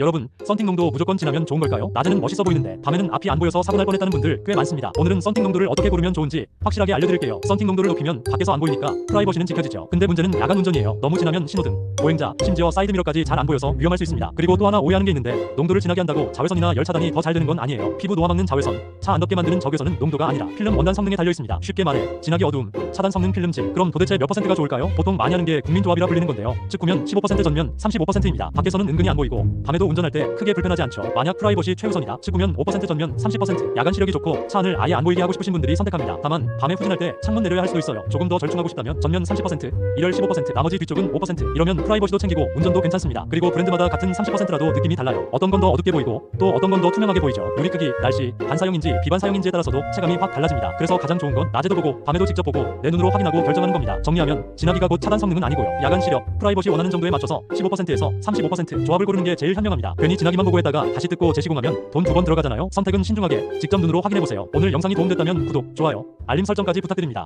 여러분, 썬팅 농도 무조건 진하면 좋은 걸까요? 낮에는 멋있어 보이는데 밤에는 앞이 안 보여서 사고 날 뻔했다는 분들 꽤 많습니다. 오늘은 썬팅 농도를 어떻게 고르면 좋은지 확실하게 알려드릴게요. 썬팅 농도를 높이면 밖에서 안 보이니까 프라이버시는 지켜지죠. 근데 문제는 야간 운전이에요. 너무 진하면 신호등, 보행자, 심지어 사이드미러까지 잘 안 보여서 위험할 수 있습니다. 그리고 또 하나 오해하는 게 있는데 농도를 진하게 한다고 자외선이나 열 차단이 더 잘 되는 건 아니에요. 피부 노화 막는 자외선, 차안 덥게 만드는 적외선은 농도가 아니라 필름 원단 성능에 달려 있습니다. 쉽게 말해 진하게 어두움, 차단 성능 필름질. 그럼 도대체 몇 퍼센트가 좋을까요? 보통 많이 하는 게 국민조합이라 불리는 건데요. 측구면 15% 전면 35%입니다. 밖에서는 은근히 안 보이고 밤에도 운전할 때 크게 불편하지 않죠. 만약 프라이버시 최우선이다. 측구면 5% 전면 30% 야간 시력이 좋고 차 안을 아예 안 보이게 하고 싶으신 분들이 선택합니다. 다만 밤에 후진할 때 창문 내려야 할 수도 있어요. 조금 더 절충하고 싶다면 전면 30%, 1열 15%, 나머지 뒤쪽은 5% 이러면 프라이버시도 챙기고 운전도 괜찮습니다. 그리고 브랜드마다 같은 30%라도 느낌이 달라요. 어떤 건 더 어둡게 보이고 또 어떤 건 더 투명하게 보이죠. 유리 크기, 날씨, 반사용인지 비반사용인지에 따라서도 체감이 확 달라집니다. 그래서 가장 좋은 건 낮에도 보고 밤에도 직접 보고 내 눈으로 확인하고 결정하는 겁니다. 정리하면 진하기가 곧 차단 성능은 아니고요. 야간 시력, 프라이버시 원하는 정도에 맞춰서 15%에서 35% 조합을 고르는 게 제일 현명합니다. 괜히 진하기만 보고 했다가 다시 뜯고 재시공하면 돈 두 번 들어가잖아요. 선택은 신중하게 직접 눈으로 확인해 보세요. 오늘 영상이 도움됐다면 구독, 좋아요, 알림 설정까지 부탁드립니다.